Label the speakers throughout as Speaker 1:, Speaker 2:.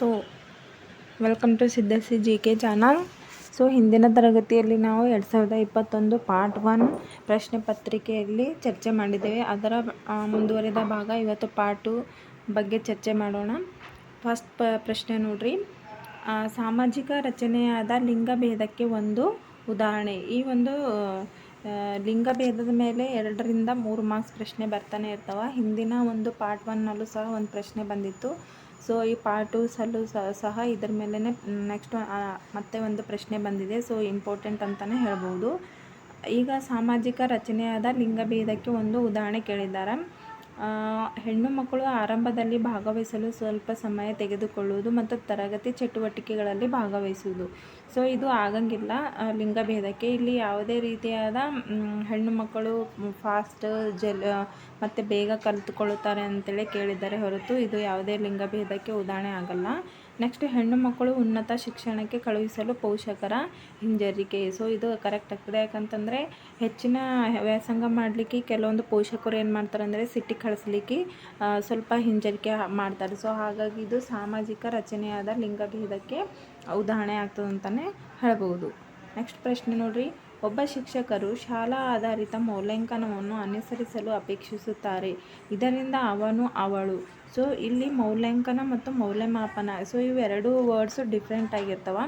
Speaker 1: So welcome to Siddhasi G K channel so ಹಿಂದಿನ ತರಗತಿಯಲ್ಲಿ ನಾವು ಎರಡು ಸಾವಿರದ ಇಪ್ಪತ್ತೊಂದು ಪಾರ್ಟ್ ಒನ್ ಪ್ರಶ್ನೆ ಪತ್ರಿಕೆಯಲ್ಲಿ ಚರ್ಚೆ ಮಾಡಿದ್ದೇವೆ. ಅದರ ಮುಂದುವರೆದ ಭಾಗ ಇವತ್ತು ಪಾರ್ಟ್ ಬಗ್ಗೆ ಚರ್ಚೆ ಮಾಡೋಣ. ಫಸ್ಟ್ ಪ್ರಶ್ನೆ ನೋಡ್ರಿ. ಸಾಮಾಜಿಕ ರಚನೆಯಾದ ಲಿಂಗಭೇದಕ್ಕೆ ಒಂದು ಉದಾಹರಣೆ. ಈ ಒಂದು ಲಿಂಗಭೇದದ ಮೇಲೆ ಎರಡರಿಂದ ಮೂರು ಮಾರ್ಕ್ಸ್ ಪ್ರಶ್ನೆ ಬರ್ತಾನೆ ಇರ್ತವೆ. ಹಿಂದಿನ ಒಂದು ಪಾರ್ಟ್ ಒನ್ನಲ್ಲೂ ಸಹ ಒಂದು ಪ್ರಶ್ನೆ ಬಂದಿತ್ತು. ಸೊ ಈ ಪಾರ್ಟ್ ಟು ಸಲ್ಲೂ ಸಹ- ಇದ್ರ ಮೇಲೇ ನೆಕ್ಸ್ಟ್ ಮತ್ತೆ ಒಂದು ಪ್ರಶ್ನೆ ಬಂದಿದೆ. ಸೊ ಇಂಪಾರ್ಟೆಂಟ್ ಅಂತಲೇ ಹೇಳ್ಬೋದು. ಈಗ ಸಾಮಾಜಿಕ ರಚನೆಯಾದ ಲಿಂಗಭೇದಕ್ಕೆ ಒಂದು ಉದಾಹರಣೆ ಕೇಳಿದ್ದಾರೆ? ಹೆಣ್ಣು ಮಕ್ಕಳು ಆರಂಭದಲ್ಲಿ ಭಾಗವಹಿಸಲು ಸ್ವಲ್ಪ ಸಮಯ ತೆಗೆದುಕೊಳ್ಳುವುದು ಮತ್ತು ತರಗತಿ ಚಟುವಟಿಕೆಗಳಲ್ಲಿ ಭಾಗವಹಿಸುವುದು. ಸೊ ಇದು ಆಗಂಗಿಲ್ಲ. ಲಿಂಗಭೇದಕ್ಕೆ ಇಲ್ಲಿ ಯಾವುದೇ ರೀತಿಯಾದ ಹೆಣ್ಣು ಮಕ್ಕಳು ಫಾಸ್ಟ್ ಜಲ್ ಮತ್ತು ಬೇಗ ಕಲಿತುಕೊಳ್ಳುತ್ತಾರೆ ಅಂತೇಳಿ ಕೇಳಿದ್ದಾರೆ ಹೊರತು ಇದು ಯಾವುದೇ ಲಿಂಗಭೇದಕ್ಕೆ ಉದಾಹರಣೆ ಆಗಲ್ಲ. ನೆಕ್ಸ್ಟ್ ಹೆಣ್ಣು ಮಕ್ಕಳು ಉನ್ನತ ಶಿಕ್ಷಣಕ್ಕೆ ಕಳುಹಿಸಲು ಪೋಷಕರ ಹಿಂಜರಿಕೆ. ಸೊ ಇದು ಕರೆಕ್ಟ್ ಆಗ್ತದೆ. ಯಾಕಂತಂದರೆ ಹೆಚ್ಚಿನ ವ್ಯಾಸಂಗ ಮಾಡಲಿಕ್ಕೆ ಕೆಲವೊಂದು ಪೋಷಕರು ಏನು ಮಾಡ್ತಾರೆ ಅಂದರೆ ಸಿಟಿ ಕಳಿಸ್ಲಿಕ್ಕೆ ಸ್ವಲ್ಪ ಹಿಂಜರಿಕೆ ಮಾಡ್ತಾರೆ. ಸೊ ಹಾಗಾಗಿ ಇದು ಸಾಮಾಜಿಕ ರಚನೆಯಾದ ಲಿಂಗಭೇದಕ್ಕೆ ಉದಾಹರಣೆ ಆಗ್ತದೆ ಅಂತಲೇ ಹೇಳ್ಬೋದು. ನೆಕ್ಸ್ಟ್ ಪ್ರಶ್ನೆ ನೋಡ್ರಿ. ಒಬ್ಬ ಶಿಕ್ಷಕರು ಶಾಲಾ ಆಧಾರಿತ ಮೌಲ್ಯಾಂಕನವನ್ನು ಅನುಸರಿಸಲು ಅಪೇಕ್ಷಿಸುತ್ತಾರೆ. ಇದರಿಂದ ಅವನು ಅವಳು. ಸೊ, ಇಲ್ಲಿ ಮೌಲ್ಯಾಂಕನ ಮತ್ತು ಮೌಲ್ಯಮಾಪನ. ಸೊ ಇವೆರಡು ವರ್ಡ್ಸು ಡಿಫ್ರೆಂಟ್ ಆಗಿರ್ತವೆ.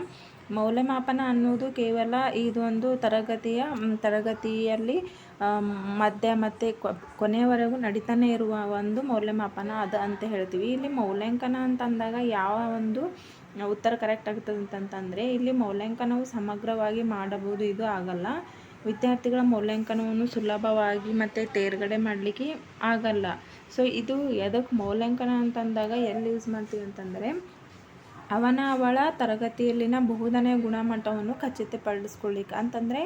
Speaker 1: ಮೌಲ್ಯಮಾಪನ ಅನ್ನೋದು ಕೇವಲ ಇದೊಂದು ತರಗತಿಯ ತರಗತಿಯಲ್ಲಿ ಮಧ್ಯ ಮತ್ತು ಕೊನೆಯವರೆಗೂ ನಡೀತಾನೆ ಇರುವ ಒಂದು ಮೌಲ್ಯಮಾಪನ ಅದು ಅಂತ ಹೇಳ್ತೀವಿ. ಇಲ್ಲಿ ಮೌಲ್ಯಾಂಕನ ಅಂತಂದಾಗ ಯಾವ ಒಂದು ಉತ್ತರ ಕರೆಕ್ಟ್ ಆಗ್ತದೆ ಅಂತಂತಂದರೆ ಇಲ್ಲಿ ಮೌಲ್ಯಾಂಕನವು ಸಮಗ್ರವಾಗಿ ಮಾಡಬಹುದು, ಇದು ಆಗಲ್ಲ. ವಿದ್ಯಾರ್ಥಿಗಳ ಮೌಲ್ಯಾಂಕನವನ್ನು ಸುಲಭವಾಗಿ ಮತ್ತು ತೇರ್ಗಡೆ ಮಾಡಲಿಕ್ಕೆ ಆಗಲ್ಲ. ಸೊ ಇದು ಎದಕ್ಕೆ ಮೌಲ್ಯಾಂಕನ ಅಂತಂದಾಗ ಎಲ್ಲಿ ಯೂಸ್ ಮಾಡ್ತೀವಿ ಅಂತಂದರೆ, ಅವನ ಅವಳ ತರಗತಿಯಲ್ಲಿನ ಬಹುದನೆಯ ಗುಣಮಟ್ಟವನ್ನು ಖಚಿತಪಡಿಸ್ಕೊಳ್ಳಿಕ್ಕೆ ಅಂತಂದರೆ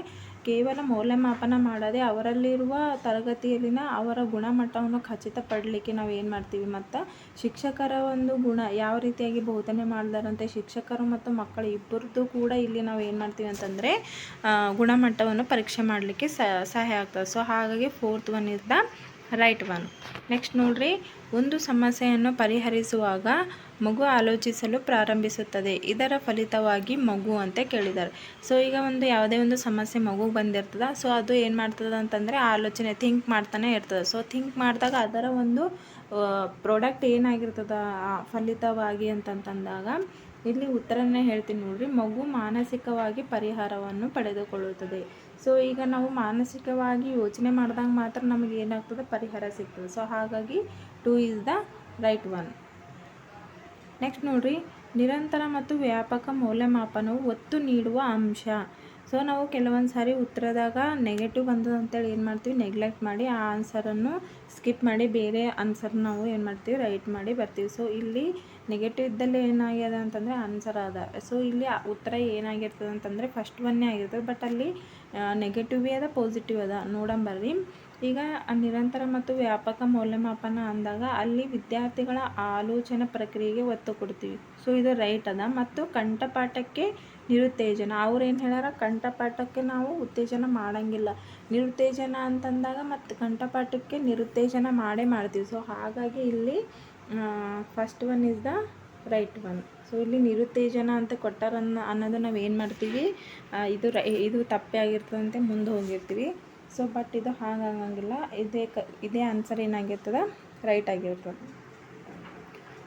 Speaker 1: ಕೇವಲ ಮೌಲ್ಯಮಾಪನ ಮಾಡದೆ ಅವರಲ್ಲಿರುವ ತರಗತಿಯಲ್ಲಿನ ಅವರ ಗುಣಮಟ್ಟವನ್ನು ಖಚಿತಪಡಲಿಕ್ಕೆ ನಾವು ಏನು ಮಾಡ್ತೀವಿ? ಮತ್ತು ಶಿಕ್ಷಕರ ಒಂದು ಗುಣ ಯಾವ ರೀತಿಯಾಗಿ ಬೋಧನೆ ಮಾಡಿದಾರಂತೆ ಶಿಕ್ಷಕರು ಮತ್ತು ಮಕ್ಕಳು ಇಬ್ಬರದ್ದು ಕೂಡ ಇಲ್ಲಿ ನಾವು ಏನು ಮಾಡ್ತೀವಿ ಅಂತಂದರೆ ಗುಣಮಟ್ಟವನ್ನು ಪರೀಕ್ಷೆ ಮಾಡಲಿಕ್ಕೆ ಸಹಾಯ ಆಗ್ತದೆ. ಸೊ ಹಾಗಾಗಿ fourth one is the right one next ನೋಡ್ರಿ, ಒಂದು ಸಮಸ್ಯೆಯನ್ನು ಪರಿಹರಿಸುವಾಗ ಮಗು ಆಲೋಚಿಸಲು ಪ್ರಾರಂಭಿಸುತ್ತದೆ. ಇದರ ಫಲಿತವಾಗಿ ಮಗು ಅಂತ ಕೇಳಿದ್ದಾರೆ. ಸೊ ಈಗ ಒಂದು ಯಾವುದೇ ಒಂದು ಸಮಸ್ಯೆ ಮಗು ಬಂದಿರ್ತದೆ ಸೊ ಅದು ಏನು ಮಾಡ್ತದೆ ಅಂತಂದರೆ ಆಲೋಚನೆ ಥಿಂಕ್ ಮಾಡ್ತಾನೆ ಇರ್ತದೆ. ಸೊ ಥಿಂಕ್ ಮಾಡಿದಾಗ ಅದರ ಒಂದು ಪ್ರಾಡಕ್ಟ್ ಏನಾಗಿರ್ತದ ಫಲಿತವಾಗಿ ಅಂತಂತಂದಾಗ ಇಲ್ಲಿ ಉತ್ತರನೇ ಹೇಳ್ತೀನಿ ನೋಡ್ರಿ. ಮಗು ಮಾನಸಿಕವಾಗಿ ಪರಿಹಾರವನ್ನು ಪಡೆದುಕೊಳ್ಳುತ್ತದೆ. ಸೊ ಈಗ ನಾವು ಮಾನಸಿಕವಾಗಿ ಯೋಚನೆ ಮಾಡಿದಾಗ ಮಾತ್ರ ನಮಗೆ ಏನಾಗ್ತದೆ? ಪರಿಹಾರ ಸಿಗ್ತದೆ. ಸೊ ಹಾಗಾಗಿ two is the right one next ನೋಡಿರಿ. ನಿರಂತರ ಮತ್ತು ವ್ಯಾಪಕ ಮೌಲ್ಯಮಾಪನವು ಒತ್ತು ನೀಡುವ ಅಂಶ. ಸೊ ನಾವು ಕೆಲವೊಂದು ಸಾರಿ ಉತ್ತರದಾಗ ನೆಗೆಟಿವ್ ಬಂದದ ಅಂತೇಳಿ ಏನು ಮಾಡ್ತೀವಿ? ನೆಗ್ಲೆಕ್ಟ್ ಮಾಡಿ ಆ ಆನ್ಸರನ್ನು ಸ್ಕಿಪ್ ಮಾಡಿ ಬೇರೆ ಆನ್ಸರ್ ನಾವು ಏನು ಮಾಡ್ತೀವಿ? ರೈಟ್ ಮಾಡಿ ಬರ್ತೀವಿ. ಸೊ ಇಲ್ಲಿ ನೆಗೆಟಿವ್ ಇದ್ದಲ್ಲಿ ಏನಾಗ್ಯದ ಅಂತಂದರೆ ಆನ್ಸರ್ ಅದ. ಸೊ ಇಲ್ಲಿ ಉತ್ತರ ಏನಾಗಿರ್ತದೆ ಅಂತಂದರೆ ಫಸ್ಟ್ ಒನ್ನೇ ಆಗಿರ್ತದೆ ಬಟ್ ಅಲ್ಲಿ ನೆಗೆಟಿವ್ ಅದ ಪಾಸಿಟಿವ್ ಅದ. ನೋಡಂಬರ್ರಿ ಈಗ ನಿರಂತರ ಮತ್ತು ವ್ಯಾಪಕ ಮೌಲ್ಯಮಾಪನ ಅಂದಾಗ ಅಲ್ಲಿ ವಿದ್ಯಾರ್ಥಿಗಳ ಆಲೋಚನಾ ಪ್ರಕ್ರಿಯೆಗೆ ಒತ್ತು ಕೊಡ್ತೀವಿ. ಸೊ ಇದು ರೈಟ್ ಅದ. ಮತ್ತು ಕಂಠಪಾಠಕ್ಕೆ ನಿರುತ್ತೇಜನ. ಅವ್ರೇನು ಹೇಳ್ಯಾರ? ಕಂಠಪಾಠಕ್ಕೆ ನಾವು ಉತ್ತೇಜನ ಮಾಡಂಗಿಲ್ಲ. ನಿರುತ್ತೇಜನ ಅಂತಂದಾಗ ಮತ್ತು ಕಂಠಪಾಠಕ್ಕೆ ನಿರುತ್ತೇಜನ ಮಾಡೇ ಮಾಡ್ತೀವಿ. ಸೊ ಹಾಗಾಗಿ ಇಲ್ಲಿ first one is the right one so ಇಲ್ಲಿ ನಿರುತ್ತೇಜನ ಅಂತ ಕೊಟ್ಟಾರನ್ನ ಅನ್ನೋದು ನಾವು ಏನು ಮಾಡ್ತೀವಿ? ಇದು ರೈ, ಇದು ತಪ್ಪೇ ಆಗಿರ್ತದಂತೆ ಮುಂದೆ ಹೋಗಿರ್ತೀವಿ. ಸೊ ಬಟ್ ಇದು ಹಾಗಾಗಂಗಿಲ್ಲ ಇದೇ ಕ, ಇದೇ ಆನ್ಸರ್ ಏನಾಗಿರ್ತದೆ? ರೈಟ್ ಆಗಿರ್ತದೆ.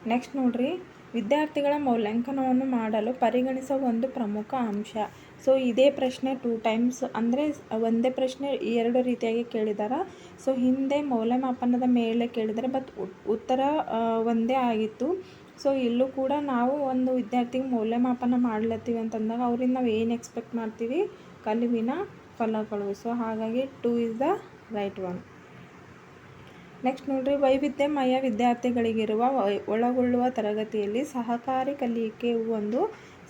Speaker 1: ನೆಕ್ಸ್ಟ್ ನೋಡ್ರಿ. ವಿದ್ಯಾರ್ಥಿಗಳ ಮೌಲ್ಯಾಂಕನವನ್ನು ಮಾಡಲು ಪರಿಗಣಿಸುವ ಒಂದು ಪ್ರಮುಖ ಅಂಶ. ಸೊ ಇದೇ ಪ್ರಶ್ನೆ ಟೂ ಟೈಮ್ಸ್ ಅಂದರೆ, ಒಂದೇ ಪ್ರಶ್ನೆ ಎರಡು ರೀತಿಯಾಗಿ ಕೇಳಿದಾರ. ಸೊ ಹಿಂದೆ ಮೌಲ್ಯಮಾಪನದ ಮೇಲೆ ಕೇಳಿದರೆ ಬಟ್ ಉತ್ತರ ಒಂದೇ ಆಗಿತ್ತು. ಸೊ ಇಲ್ಲೂ ಕೂಡ ನಾವು ಒಂದು ವಿದ್ಯಾರ್ಥಿಗೆ ಮೌಲ್ಯಮಾಪನ ಮಾಡ್ಲತ್ತೀವಿ ಅಂತಂದಾಗ ಅವ್ರಿಂದ ನಾವು ಏನು ಎಕ್ಸ್ಪೆಕ್ಟ್ ಮಾಡ್ತೀವಿ? ಕಲುವಿನ ಫಲಗಳು. ಸೊ ಹಾಗಾಗಿ two is the right one next ನೋಡ್ರಿ, ವೈವಿಧ್ಯಮಯ ವಿದ್ಯಾರ್ಥಿಗಳಿಗಿರುವ ಒಳಗೊಳ್ಳುವ ತರಗತಿಯಲ್ಲಿ ಸಹಕಾರಿ ಕಲಿಕೆಯು ಒಂದು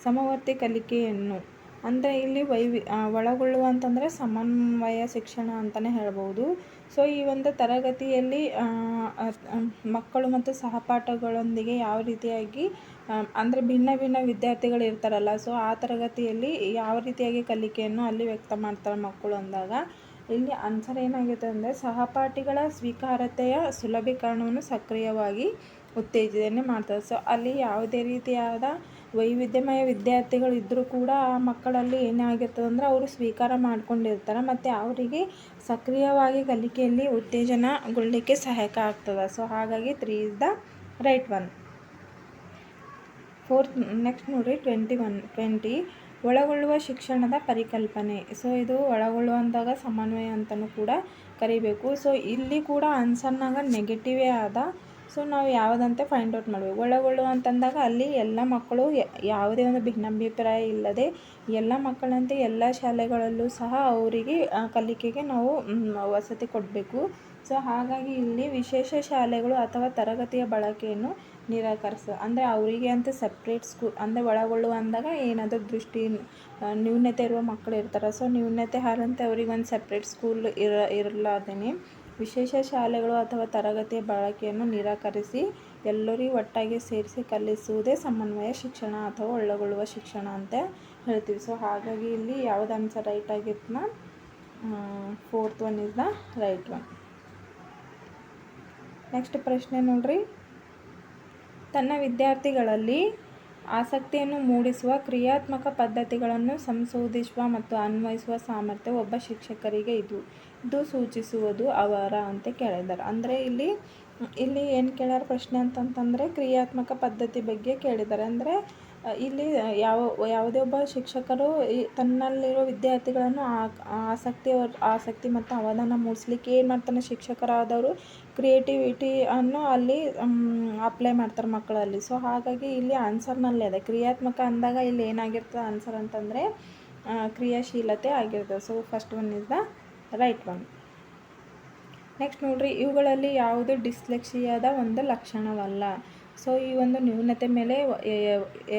Speaker 1: ಸಮವರ್ತಿ ಕಲಿಕೆಯನ್ನು ಅಂದರೆ ಇಲ್ಲಿ ವೈವಿ ಒಳಗೊಳ್ಳುವ ಅಂತಂದರೆ ಸಮನ್ವಯ ಶಿಕ್ಷಣ ಅಂತಲೇ ಹೇಳ್ಬೋದು. ಸೊ ಈ ಒಂದು ತರಗತಿಯಲ್ಲಿ ಮಕ್ಕಳು ಮತ್ತು ಸಹಪಾಠಗಳೊಂದಿಗೆ ಯಾವ ರೀತಿಯಾಗಿ ಅಂದರೆ ಭಿನ್ನ ಭಿನ್ನ ವಿದ್ಯಾರ್ಥಿಗಳು ಇರ್ತಾರಲ್ಲ ಸೊ ಆ ತರಗತಿಯಲ್ಲಿ ಯಾವ ರೀತಿಯಾಗಿ ಕಲಿಕೆಯನ್ನು ಅಲ್ಲಿ ವ್ಯಕ್ತ ಮಾಡ್ತಾರೆ ಮಕ್ಕಳು ಅಂದಾಗ, ಇಲ್ಲಿ ಆನ್ಸರ್ ಏನಾಗಿದೆ ಅಂದರೆ ಸಹಪಾಠಿಗಳ ಸ್ವೀಕಾರತೆಯ ಸುಲಭೀಕರಣವನ್ನು ಸಕ್ರಿಯವಾಗಿ ಉತ್ತೇಜನೆ ಮಾಡ್ತದೆ. ಸೊ ಅಲ್ಲಿ ಯಾವುದೇ ರೀತಿಯಾದ ವೈವಿಧ್ಯಮಯ ವಿದ್ಯಾರ್ಥಿಗಳು ಇದ್ದರೂ ಕೂಡ ಆ ಮಕ್ಕಳಲ್ಲಿ ಏನಾಗಿರ್ತದೆ ಅಂದರೆ ಅವರು ಸ್ವೀಕಾರ ಮಾಡ್ಕೊಂಡಿರ್ತಾರೆ, ಮತ್ತು ಅವರಿಗೆ ಸಕ್ರಿಯವಾಗಿ ಕಲಿಕೆಯಲ್ಲಿ ಉತ್ತೇಜನಗೊಳ್ಳಲಿಕ್ಕೆ ಸಹಾಯಕ ಆಗ್ತದೆ. ಸೊ ಹಾಗಾಗಿ three is the right one fourth next ನೋಡಿರಿ ಟ್ವೆಂಟಿ ಒನ್ ಟ್ವೆಂಟಿ ಒಳಗೊಳ್ಳುವ ಶಿಕ್ಷಣದ ಪರಿಕಲ್ಪನೆ. ಸೊ ಇದು ಒಳಗೊಳ್ಳುವಂತಾಗ ಸಮನ್ವಯ ಅಂತಲೂ ಕೂಡ ಕರಿಬೇಕು. ಸೊ ಇಲ್ಲಿ ಕೂಡ ಆನ್ಸರ್ನಾಗ ನೆಗೆಟಿವೇ ಆದ ಸೊ ನಾವು ಯಾವುದಂತೆ ಫೈಂಡ್ ಔಟ್ ಮಾಡಬೇಕು. ಒಳಗೊಳ್ಳುವ ಅಂತಂದಾಗ ಅಲ್ಲಿ ಎಲ್ಲ ಮಕ್ಕಳು ಯಾವುದೇ ಒಂದು ಭಿನ್ನಾಭಿಪ್ರಾಯ ಇಲ್ಲದೆ ಎಲ್ಲ ಮಕ್ಕಳಂತೆ ಎಲ್ಲ ಶಾಲೆಗಳಲ್ಲೂ ಸಹ ಅವರಿಗೆ ಕಲಿಕೆಗೆ ನಾವು ವಸತಿ ಕೊಡಬೇಕು. ಸೊ ಹಾಗಾಗಿ ಇಲ್ಲಿ ವಿಶೇಷ ಶಾಲೆಗಳು ಅಥವಾ ತರಗತಿಯ ಬಳಕೆಯನ್ನು ನಿರಾಕರಿಸ, ಅಂದರೆ ಅವರಿಗೆ ಅಂತ ಸಪ್ರೇಟ್ ಸ್ಕೂಲ್ ಅಂದರೆ ಒಳಗೊಳ್ಳುವ ಅಂದಾಗ ಏನಾದರೂ ದೃಷ್ಟಿ ನ್ಯೂನತೆ ಇರುವ ಮಕ್ಕಳು ಇರ್ತಾರೆ. ಸೊ ನ್ಯೂನತೆ ಹಾರಂತೆ ಅವ್ರಿಗೆ ಒಂದು ಸಪ್ರೇಟ್ ಸ್ಕೂಲ್ ಇರ ಇರಲಾರ್ದೇ ವಿಶೇಷ ಶಾಲೆಗಳು ಅಥವಾ ತರಗತಿಯ ಬಳಕೆಯನ್ನು ನಿರಾಕರಿಸಿ ಎಲ್ಲರಿಗೂ ಒಟ್ಟಾಗಿ ಸೇರಿಸಿ ಕಲಿಸುವುದೇ ಸಮನ್ವಯ ಶಿಕ್ಷಣ ಅಥವಾ ಒಳಗೊಳ್ಳುವ ಶಿಕ್ಷಣ ಅಂತ ಹೇಳ್ತೀವಿ. ಸೊ ಹಾಗಾಗಿ ಇಲ್ಲಿ ಯಾವ್ದು answer right ಆಗಿರ್ತನ fourth one is the right one next ಪ್ರಶ್ನೆ ನೋಡ್ರಿ. ತನ್ನ ವಿದ್ಯಾರ್ಥಿಗಳಲ್ಲಿ ಆಸಕ್ತಿಯನ್ನು ಮೂಡಿಸುವ ಕ್ರಿಯಾತ್ಮಕ ಪದ್ಧತಿಗಳನ್ನು ಸಂಶೋಧಿಸುವ ಮತ್ತು ಅನ್ವಯಿಸುವ ಸಾಮರ್ಥ್ಯ ಒಬ್ಬ ಶಿಕ್ಷಕರಿಗೆ ಇದು. ಇದು ಸೂಚಿಸುವುದು ಅವರ ಅಂತ ಕೇಳಿದ್ದಾರೆ. ಅಂದರೆ ಇಲ್ಲಿ ಇಲ್ಲಿ ಏನು ಕೇಳ್ಯಾರ ಪ್ರಶ್ನೆ ಅಂತಂತಂದರೆ ಕ್ರಿಯಾತ್ಮಕ ಪದ್ಧತಿ ಬಗ್ಗೆ ಕೇಳಿದ್ದಾರೆ. ಅಂದರೆ ಇಲ್ಲಿ ಯಾವ, ಯಾವುದೇ ಒಬ್ಬ ಶಿಕ್ಷಕರು ಈ ತನ್ನಲ್ಲಿರೋ ವಿದ್ಯಾರ್ಥಿಗಳನ್ನು ಆಸಕ್ತಿ ಆಸಕ್ತಿ ಮತ್ತು ಅವಧಾನ ಮೂಡಿಸ್ಲಿಕ್ಕೆ ಏನು ಮಾಡ್ತಾನೆ ಶಿಕ್ಷಕರಾದವರು? ಕ್ರಿಯೇಟಿವಿಟಿ ಅನ್ನು ಅಲ್ಲಿ ಅಪ್ಲೈ ಮಾಡ್ತಾರೆ ಮಕ್ಕಳಲ್ಲಿ. ಸೊ ಹಾಗಾಗಿ ಇಲ್ಲಿ ಆನ್ಸರ್ನಲ್ಲಿ ಅದೇ. ಕ್ರಿಯಾತ್ಮಕ ಅಂದಾಗ ಇಲ್ಲಿ ಏನಾಗಿರ್ತದೆ ಆನ್ಸರ್ ಅಂತಂದರೆ ಕ್ರಿಯಾಶೀಲತೆ ಆಗಿರ್ತದೆ. So first one is the right one next ನೋಡ್ರಿ, ಇವುಗಳಲ್ಲಿ ಯಾವುದು ಡಿಸ್ಲೆಕ್ಷಿಯಾದ ಒಂದು ಲಕ್ಷಣವಲ್ಲ? ಸೊ ಈ ಒಂದು ನ್ಯೂನತೆ ಮೇಲೆ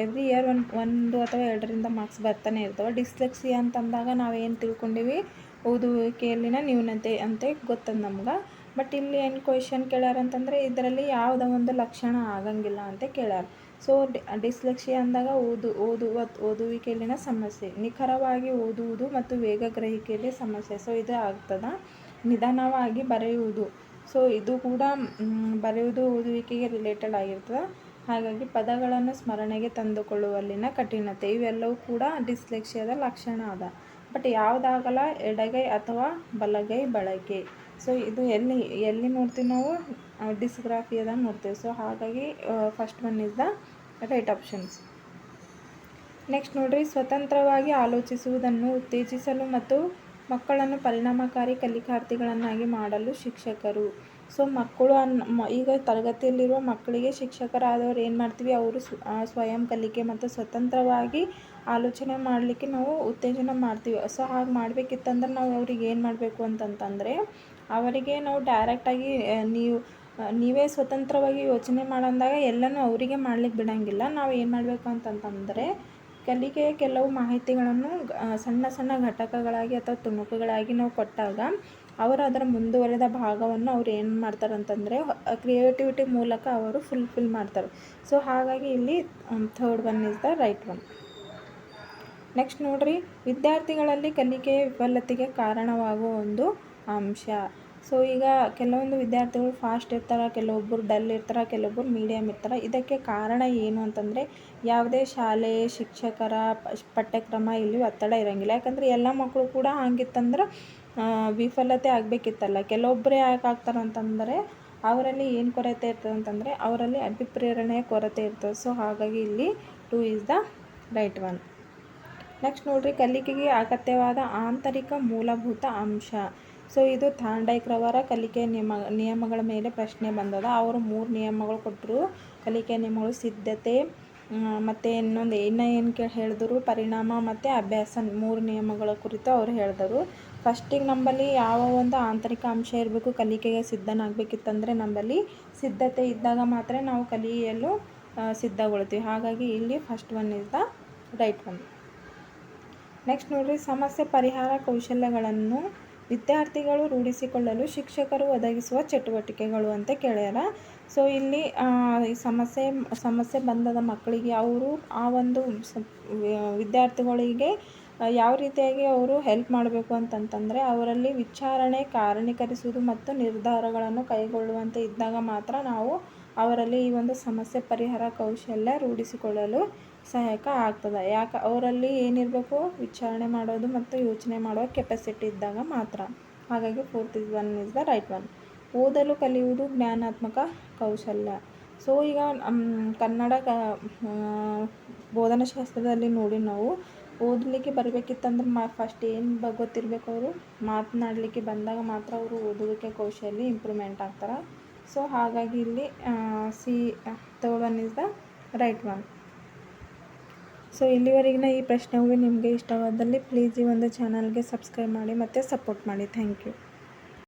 Speaker 1: ಎವ್ರಿ ಇಯರ್ ಒಂದು ಒಂದು ಅಥವಾ ಎರಡರಿಂದ ಮಾರ್ಕ್ಸ್ ಬರ್ತಾನೆ ಇರ್ತವೆ. ಡಿಸ್ಲೆಕ್ಸಿಯಾ ಅಂತಂದಾಗ ನಾವೇನು ತಿಳ್ಕೊಂಡಿವಿ? ಓದುವಿಕೆಯಲ್ಲಿನ ನ್ಯೂನತೆ ಅಂತ ಗೊತ್ತದ ನಮ್ಗೆ. ಬಟ್ ಇಲ್ಲಿ ಏನು ಕ್ವೆಶನ್ ಕೇಳ್ಯಾರ ಅಂತಂದರೆ ಇದರಲ್ಲಿ ಯಾವುದೋ ಒಂದು ಲಕ್ಷಣ ಆಗಂಗಿಲ್ಲ ಅಂತ ಕೇಳ್ಯಾರ ಸೊ ಡಿಸ್ಲೆಕ್ಷಿ ಅಂದಾಗ ಓದು ಓದುವ ಓದುವಿಕೆಯಲ್ಲಿನ ಸಮಸ್ಯೆ. ನಿಖರವಾಗಿ ಓದುವುದು ಮತ್ತು ವೇಗ ಗ್ರಹಿಕೆಯಲ್ಲಿ ಸಮಸ್ಯೆ. ಸೊ ಇದು ಆಗ್ತದ. ನಿಧಾನವಾಗಿ ಬರೆಯುವುದು. ಸೊ ಇದು ಕೂಡ ಬರೆಯುವುದು, ಓದುವಿಕೆಗೆ ರಿಲೇಟೆಡ್ ಆಗಿರ್ತದೆ. ಹಾಗಾಗಿ ಪದಗಳನ್ನು ಸ್ಮರಣೆಗೆ ತಂದುಕೊಳ್ಳುವಲ್ಲಿನ ಕಠಿಣತೆ, ಇವೆಲ್ಲವೂ ಕೂಡ ಡಿಸ್ಲೆಕ್ಸಿಯಾದ ಲಕ್ಷಣ ಅದ. ಬಟ್ ಯಾವುದಾಗಲ್ಲ ಎಡಗೈ ಅಥವಾ ಬಲಗೈ ಬಳಕೆ. ಸೊ ಇದು ಎಲ್ಲಿ ಎಲ್ಲಿ ನೋಡ್ತೀವಿ ನಾವು? ಡಿಸ್ಗ್ರಾಫಿಯಾದಾಗ ನೋಡ್ತೀವಿ. ಸೊ ಹಾಗಾಗಿ first one is the right options next ನೋಡ್ರಿ, ಸ್ವತಂತ್ರವಾಗಿ ಆಲೋಚಿಸುವುದನ್ನು ಉತ್ತೇಜಿಸಲು ಮತ್ತು ಮಕ್ಕಳನ್ನು ಪರಿಣಾಮಕಾರಿ ಕಲಿಕಾರ್ಥಿಗಳನ್ನಾಗಿ ಮಾಡಲು ಶಿಕ್ಷಕರು. ಸೊ, ಮಕ್ಕಳು ಅನ್ ಈಗ ತರಗತಿಯಲ್ಲಿರುವ ಮಕ್ಕಳಿಗೆ ಶಿಕ್ಷಕರಾದವರು ಏನು ಮಾಡ್ತೀವಿ? ಅವರು ಸ್ವಯಂ ಕಲಿಕೆ ಮತ್ತು ಸ್ವತಂತ್ರವಾಗಿ ಆಲೋಚನೆ ಮಾಡಲಿಕ್ಕೆ ನಾವು ಉತ್ತೇಜನ ಮಾಡ್ತೀವಿ. ಸೊ, ಹಾಗೆ ಮಾಡಬೇಕಿತ್ತಂದ್ರೆ ನಾವು ಅವ್ರಿಗೆ ಏನು ಮಾಡಬೇಕು ಅಂತಂತಂದರೆ, ಅವರಿಗೆ ನಾವು ಡೈರೆಕ್ಟಾಗಿ ನೀವು ನೀವೇ ಸ್ವತಂತ್ರವಾಗಿ ಯೋಚನೆ ಮಾಡಂದಾಗ ಎಲ್ಲನೂ ಅವರಿಗೆ ಮಾಡ್ಲಿಕ್ಕೆ ಬಿಡೋಂಗಿಲ್ಲ. ನಾವು ಏನು ಮಾಡಬೇಕು ಅಂತಂತಂದರೆ ಕಲಿಕೆಯ ಕೆಲವು ಮಾಹಿತಿಗಳನ್ನು ಸಣ್ಣ ಸಣ್ಣ ಘಟಕಗಳಾಗಿ ಅಥವಾ ತುಣುಕುಗಳಾಗಿ ನಾವು ಕೊಟ್ಟಾಗ ಅವರು ಅದರ ಮುಂದುವರೆದ ಭಾಗವನ್ನು ಅವ್ರು ಏನು ಮಾಡ್ತಾರೆ ಅಂತಂದರೆ ಕ್ರಿಯೇಟಿವಿಟಿ ಮೂಲಕ ಅವರು ಫುಲ್ಫಿಲ್ ಮಾಡ್ತಾರೆ. ಸೊ ಹಾಗಾಗಿ ಇಲ್ಲಿ third one is the right one next ನೋಡ್ರಿ, ವಿದ್ಯಾರ್ಥಿಗಳಲ್ಲಿ ಕಲಿಕೆಯ ವಿಫಲತೆಗೆ ಕಾರಣವಾಗುವ ಒಂದು ಅಂಶ. ಸೊ ಈಗ ಕೆಲವೊಂದು ವಿದ್ಯಾರ್ಥಿಗಳು ಫಾಸ್ಟ್ ಇರ್ತಾರೆ ಕೆಲವೊಬ್ಬರು ಡಲ್ ಇರ್ತಾರೆ ಕೆಲವೊಬ್ಬರು ಮೀಡಿಯಮ್ ಇರ್ತಾರೆ. ಇದಕ್ಕೆ ಕಾರಣ ಏನು ಅಂತಂದರೆ ಯಾವುದೇ ಶಾಲೆ, ಶಿಕ್ಷಕರ ಪಠ್ಯಕ್ರಮ ಇಲ್ಲಿ ಒತ್ತಡ ಇರೋಂಗಿಲ್ಲ. ಯಾಕಂದರೆ ಎಲ್ಲ ಮಕ್ಕಳು ಕೂಡ ಹಂಗಿತ್ತಂದ್ರೆ ವಿಫಲತೆ ಆಗಬೇಕಿತ್ತಲ್ಲ. ಕೆಲವೊಬ್ಬರೇ ಯಾಕೆ ಆಗ್ತಾರೆ ಅಂತಂದರೆ ಅವರಲ್ಲಿ ಏನು ಕೊರತೆ ಇರ್ತದೆ ಅಂತಂದರೆ ಅವರಲ್ಲಿ ಅಭಿಪ್ರೇರಣೆಯ ಕೊರತೆ ಇರ್ತದೆ. ಸೊ ಹಾಗಾಗಿ ಇಲ್ಲಿ two is the right one next ನೋಡಿರಿ, ಕಲಿಕೆಗೆ ಅಗತ್ಯವಾದ ಆಂತರಿಕ ಮೂಲಭೂತ ಅಂಶ. ಸೊ ಇದು ಥಾಂಡೈಕ್ರವರ ಕಲಿಕೆ ನಿಯಮ, ನಿಯಮಗಳ ಮೇಲೆ ಪ್ರಶ್ನೆ ಬಂದದ. ಅವರು ಮೂರು ನಿಯಮಗಳು ಕೊಟ್ಟರು ಕಲಿಕೆ ನಿಯಮಗಳು ಸಿದ್ಧತೆ ಮತ್ತು ಇನ್ನೊಂದು ಇನ್ನೂ ಏನು ಕೇಳಿ, ಹೇಳಿದ್ರು? ಪರಿಣಾಮ ಮತ್ತು ಅಭ್ಯಾಸ ಮೂರು ನಿಯಮಗಳ ಕುರಿತು ಅವರು ಹೇಳಿದರು. ಫಸ್ಟಿಗೆ ನಂಬಲ್ಲಿ ಯಾವ ಒಂದು ಆಂತರಿಕ ಅಂಶ ಇರಬೇಕು, ಕಲಿಕೆಗೆ ಸಿದ್ಧನಾಗಬೇಕಿತ್ತಂದರೆ ನಂಬಲ್ಲಿ ಸಿದ್ಧತೆ ಇದ್ದಾಗ ಮಾತ್ರ ನಾವು ಕಲಿಯಲು ಸಿದ್ಧಗೊಳ್ತೀವಿ. ಹಾಗಾಗಿ ಇಲ್ಲಿ first one is the right one next ನೋಡಿರಿ, ಸಮಸ್ಯೆ ಪರಿಹಾರ ಕೌಶಲ್ಯಗಳನ್ನು ವಿದ್ಯಾರ್ಥಿಗಳು ರೂಢಿಸಿಕೊಳ್ಳಲು ಶಿಕ್ಷಕರು ಒದಗಿಸುವ ಚಟುವಟಿಕೆಗಳು ಅಂತ ಕೇಳ್ಯಾರ. ಸೊ ಇಲ್ಲಿ ಈ ಸಮಸ್ಯೆ ಸಮಸ್ಯೆ ಬಂದದ ಮಕ್ಕಳಿಗೆ ಅವರು ಆ ಒಂದು ವಿದ್ಯಾರ್ಥಿಗಳಿಗೆ ಯಾವ ರೀತಿಯಾಗಿ ಅವರು ಹೆಲ್ಪ್ ಮಾಡಬೇಕು ಅಂತಂತಂದರೆ, ಅವರಲ್ಲಿ ವಿಚಾರಣೆ, ಕಾರಣೀಕರಿಸುವುದು ಮತ್ತು ನಿರ್ಧಾರಗಳನ್ನು ಕೈಗೊಳ್ಳುವಂತೆ ಇದ್ದಾಗ ಮಾತ್ರ ನಾವು ಅವರಲ್ಲಿ ಈ ಒಂದು ಸಮಸ್ಯೆ ಪರಿಹಾರ ಕೌಶಲ್ಯ ರೂಢಿಸಿಕೊಳ್ಳಲು ಸಹಾಯಕ ಆಗ್ತದೆ. ಯಾಕೆ ಅವರಲ್ಲಿ ಏನಿರಬೇಕು? ವಿಚಾರಣೆ ಮಾಡೋದು ಮತ್ತು ಯೋಚನೆ ಮಾಡೋ ಕೆಪಾಸಿಟಿ ಇದ್ದಾಗ ಮಾತ್ರ. ಹಾಗಾಗಿ fourth is one is the right one ಓದಲು ಕಲಿಯುವುದು ಜ್ಞಾನಾತ್ಮಕ ಕೌಶಲ್ಯ. ಸೊ ಈಗ ಕನ್ನಡ ಕ ಬೋಧನಾಶಾಸ್ತ್ರದಲ್ಲಿ ನೋಡಿ ನಾವು. ಓದಲಿಕ್ಕೆ ಬರಬೇಕಿತ್ತಂದ್ರೆ ಮಾ ಫಸ್ಟ್ ಏನು ಗೊತ್ತಿರಬೇಕು ಅವರು? ಮಾತನಾಡಲಿಕ್ಕೆ ಬಂದಾಗ ಮಾತ್ರ ಅವರು ಓದುವಿಕೆ ಕೌಶಲ್ಯ ಇಂಪ್ರೂವ್ಮೆಂಟ್ ಆಗ್ತಾರೆ. ಸೊ ಹಾಗಾಗಿ ಇಲ್ಲಿ C third one is the right one so ಇಲ್ಲಿವರೆಗಿನ ಈ ಪ್ರಶ್ನೆಗಳು ನಿಮಗೆ ಇಷ್ಟವಾದಲ್ಲಿ ಪ್ಲೀಸ್ ಈ ಒಂದು ಚಾನಲ್ಗೆ ಸಬ್ಸ್ಕ್ರೈಬ್ ಮಾಡಿ ಮತ್ತು ಸಪೋರ್ಟ್ ಮಾಡಿ. Thank you